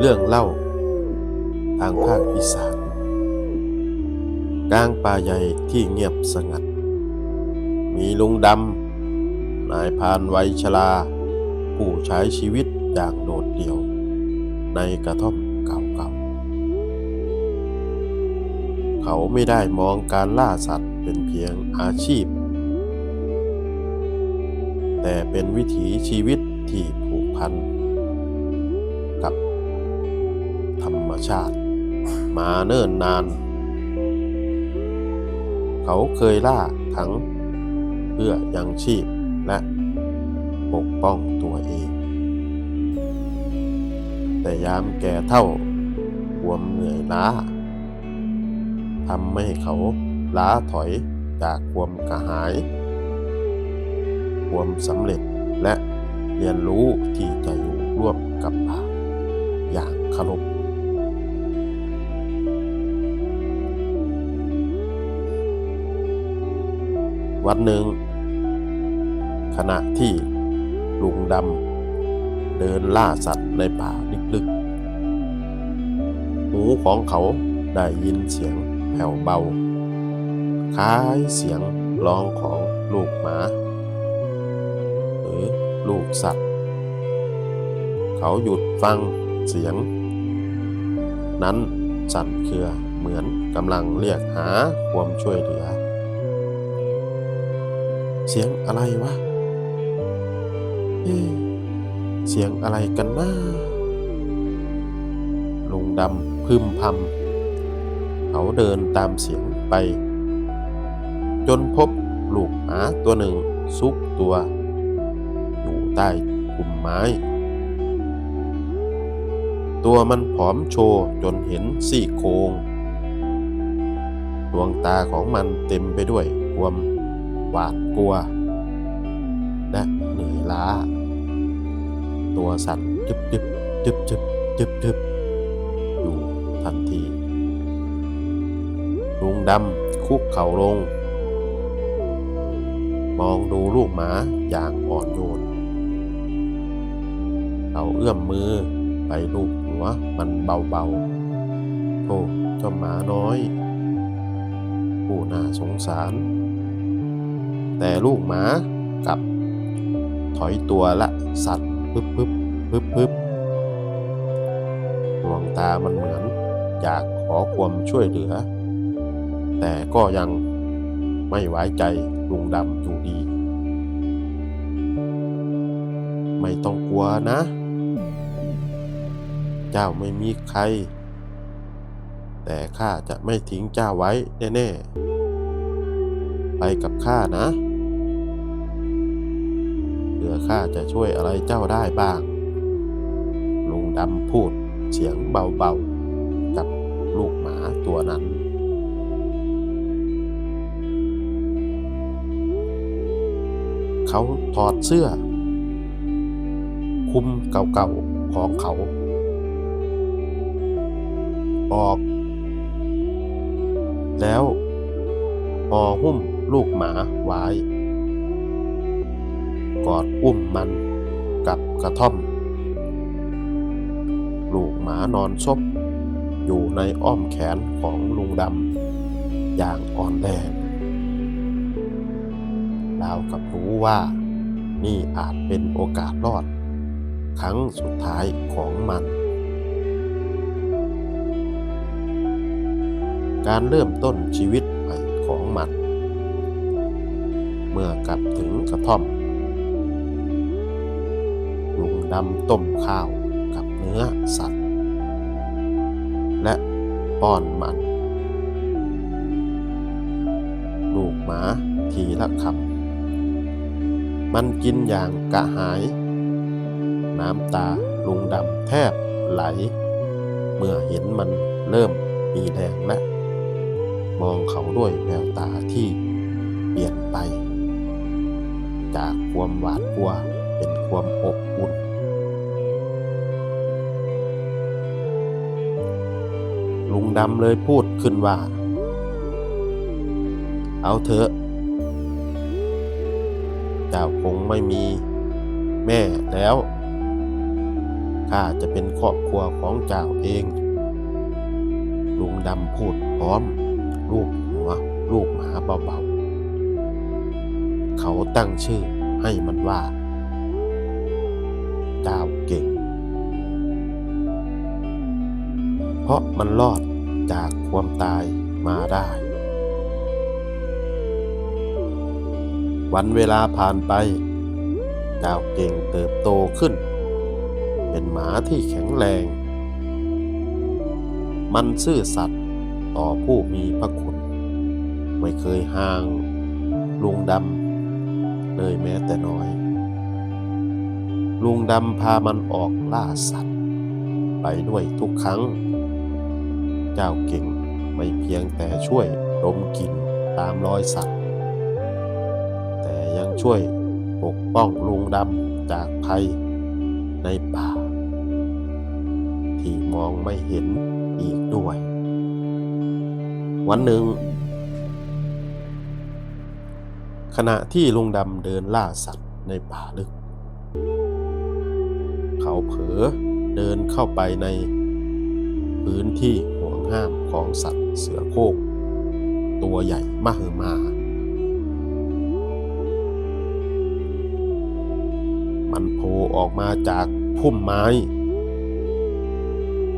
เรื่องเล่า ทางภาคอีสานกลางป่าใหญ่ที่เงียบสงัด มีลุงดำ นายพานไวชราผู้ใช้ชีวิตอย่างโดดเดี่ยว ในกระท่อมเก่าๆ เขาไม่ได้มองการล่าสัตว์เป็นเพียงอาชีพ แต่เป็นวิถีชีวิตที่ผูกพัน ธรรมชาติ มาเนิ่นนาน เขาเคยล่าทั้งเพื่อยังชีพและปกป้องตัวเอง แต่ยามแก่เท่าความเหนื่อยล้าทำให้เขาล้าถอยจากความกระหาย ความสำเร็จและเรียนรู้ที่จะอยู่ร่วมกับป่าอย่างคารพ วันหนึ่ง ขณะที่ลุงดำเดินล่าสัตว์ในป่าลึกๆ หูของเขาได้ยินเสียงแผ่วเบา คล้ายเสียงร้องของลูกหมา หรือลูกสัตว์ เขาหยุดฟังเสียง นั้นสั่นเครือเหมือนกำลังเรียกหาความช่วยเหลือ เสียงอะไรวะเอเสียงอะไรกันนะลุงดำพึมพำเขาเดินตามเสียงไป จนพบลูกหมาตัวหนึ่งซุกตัว อยู่ใต้พุ่มไม้ ตัวมันผอมโชว์จนเห็นซี่โครงดวงตาของมันเต็มไปด้วยความหวาด กลัว และเหนื่อยล้า ตัวสั่นจึบจึบจึบจึบจึบจึบอยู่ทันทีลุงดำคุกเข่าลง มองดูลูกหมาอย่างอ่อนโยนเขาเอื้อมมือไปลูบหัวมันเบาๆโธ่เจ้าหมาน้อย ผู้น่าสงสาร แต่ลูกหมากลับถอยตัวละสัตว์พึบพึบพึบพึบดวงตามันเหมือนอยากขอความช่วยเหลือ แต่ก็ยังไม่ไว้ใจลุงดำอยู่ดี ไม่ต้องกลัวนะ เจ้าไม่มีใคร แต่ข้าจะไม่ทิ้งเจ้าไว้แน่ๆ ไปกับข้านะ เผื่อข้าจะช่วยอะไรเจ้าได้บ้าง ลุงดำพูดเสียงเบาๆ กับลูกหมาตัวนั้น เขาถอดเสื้อ คุมเก่าๆของเขา ออก แล้วห่อหุ้มลูกหมาไว้ กอดอุ้มมันกับกระท่อม ลูกหมานอนซบอยู่ในอ้อมแขนของลุงดำอย่างอ่อนแรงดาวกับรู้ว่านี่อาจเป็นโอกาสรอด ครั้งสุดท้ายของมัน การเริ่มต้นชีวิตใหม่ของมัน เมื่อกลับถึงกระท่อม ดำต้มข้าวกับเนื้อสัตว์ และป้อนมัน ลูกหมาทีละคำมันกินอย่างกระหาย น้ำตาลุงดำแทบไหล เมื่อเห็นมันเริ่มมีแรงและ มองเขาด้วยแววตาที่เปลี่ยนไป จากความหวาดกลัวเป็นความอบอุ่น ลุงดำเลยพูดขึ้นว่า เอาเถอะ เจ้าคงไม่มีแม่แล้ว ข้าจะเป็นครอบครัวของเจ้าเอง ลุงดำพูดพร้อม ลูกหัวลูกหมาเบาๆ เขาตั้งชื่อให้มันว่า เจ้าเก่ง เพราะมันรอดจากความตายมาได้ วันเวลาผ่านไปเจ้าเก่งเติบโตขึ้น เป็นหมาที่แข็งแรง มันซื่อสัตย์ต่อผู้มีพระคุณ ไม่เคยห่างลุงดำเลยแม้แต่น้อย ลุงดำพามันออกล่าสัตว์ ไปด้วยทุกครั้ง เจ้าเก่งไม่เพียงแต่ช่วยดมกลิ่นตามรอยสัตว์ แต่ยังช่วยปกป้องลุงดำจากภัยในป่า ที่มองไม่เห็นอีกด้วย วันหนึ่ง ขณะที่ลุงดำเดินล่าสัตว์ในป่าลึก เขาเผลอเดินเข้าไปในพื้นที่ งห้ามของสัตว์เสือโคร่งตัวใหญ่มหึมา มันโผล่ออกมาจากพุ่มไม้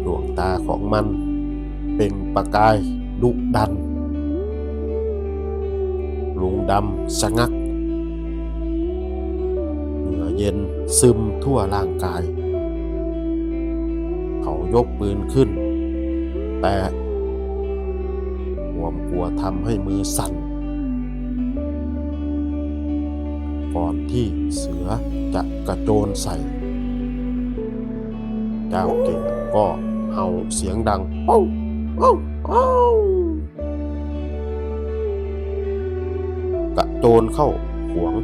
ดวงตาของมันเปล่งประกายดุดัน ลุงดำชะงัก เหงื่อเย็นซึมทั่วร่างกาย เขายกปืนขึ้น แต่ความกลัวทำให้มือสั่น ก่อนที่เสือจะกระโจนใส่ เจ้าเก่งก็เห่าเสียงดังอ้าวอ้าวอ้าวกระโจนเข้าขวง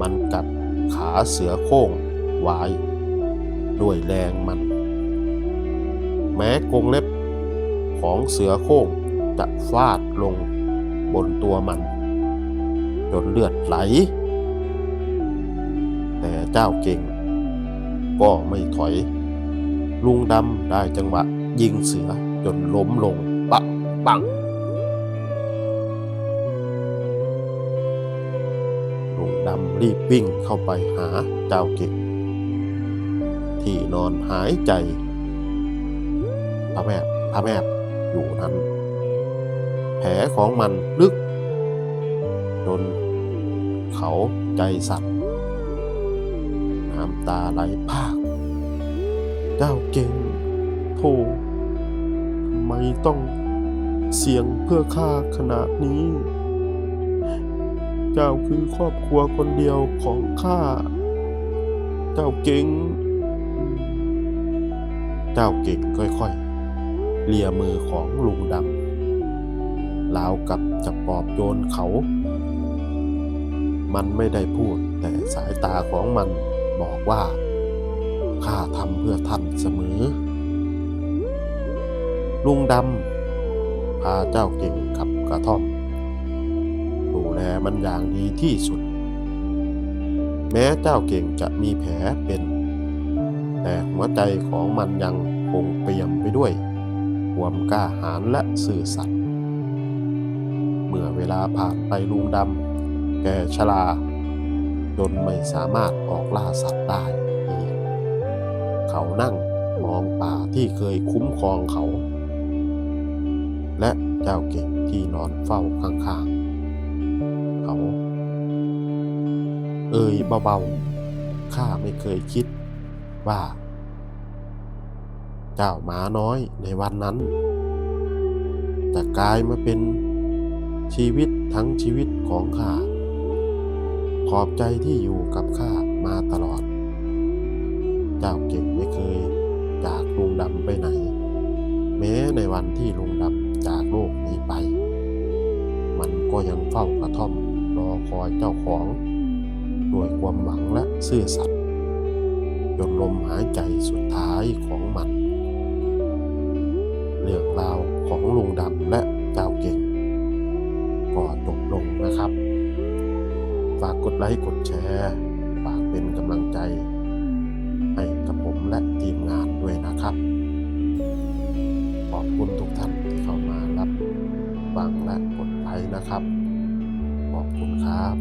มันกัดขาเสือโคร่งไว้ด้วยแรงมัน แม้กรงเล็บ ของเสือโคร่งจะฟาดลงบนตัวมัน จนเลือดไหล แต่เจ้าเก่ง ก็ไม่ถอย ลุงดำได้จังหวะยิงเสือจนล้มลงปังปังลุงดำรีบวิ่งเข้าไปหาเจ้าเก่ง ที่นอนหายใจพระแมบพระแมบ อยู่นั้น แผลของมันลึก จนเขาใจสั่นน้ำตาไหลพาก เจ้าเก่งโธ่ทำไมต้องเสี่ยงเพื่อข้าขนาดนี้ เจ้าคือครอบครัวคนเดียวของข้า เจ้าเก่ง เจ้าเก่งค่อยๆ เลียมือของลุงดำราวกับจะปอบโยนเขา มันไม่ได้พูดแต่สายตาของมันบอกว่าข้าทำเพื่อท่านเสมอ ลุงดำพาเจ้าเก่งขับกระท่อม ดูแลมันอย่างดีที่สุด แม้เจ้าเก่งจะมีแผลเป็น แต่หัวใจของมันยังคงเปี่ยมไปด้วย ความกล้าหาญและสื่อสัตย์เมื่อเวลาผ่านไปลุงดำแกชราจนไม่สามารถออกล่าสัตว์ได้อีก เขานั่งมองป่าที่เคยคุ้มครองเขา และเจ้าเก่งที่นอนเฝ้าข้างๆ เขา เอ่ยเบาๆ ข้าไม่เคยคิดว่า เจ้าหมาน้อยในวันนั้นจะกลายมาเป็นชีวิตทั้งชีวิตของข้า ขอบใจที่อยู่กับข้ามาตลอด เจ้าเก่งไม่เคยจากลุงดำไปไหน แม้ในวันที่ลุงดำจากโลกนี้ไป มันก็ยังเฝ้ากระท่อมรอคอยเจ้าของด้วยความหวังและซื่อสัตย์จนลมหายใจสุดท้ายของมัน เรื่องราวของลุงดำและเจ้าเก่งก็จบลงนะครับ ฝากกดไลค์กดแชร์ฝากเป็นกำลังใจ ให้กับผมและทีมงานด้วยนะครับ ขอบคุณทุกท่านที่เข้ามารับฟังและกดไลค์นะครับ ขอบคุณครับ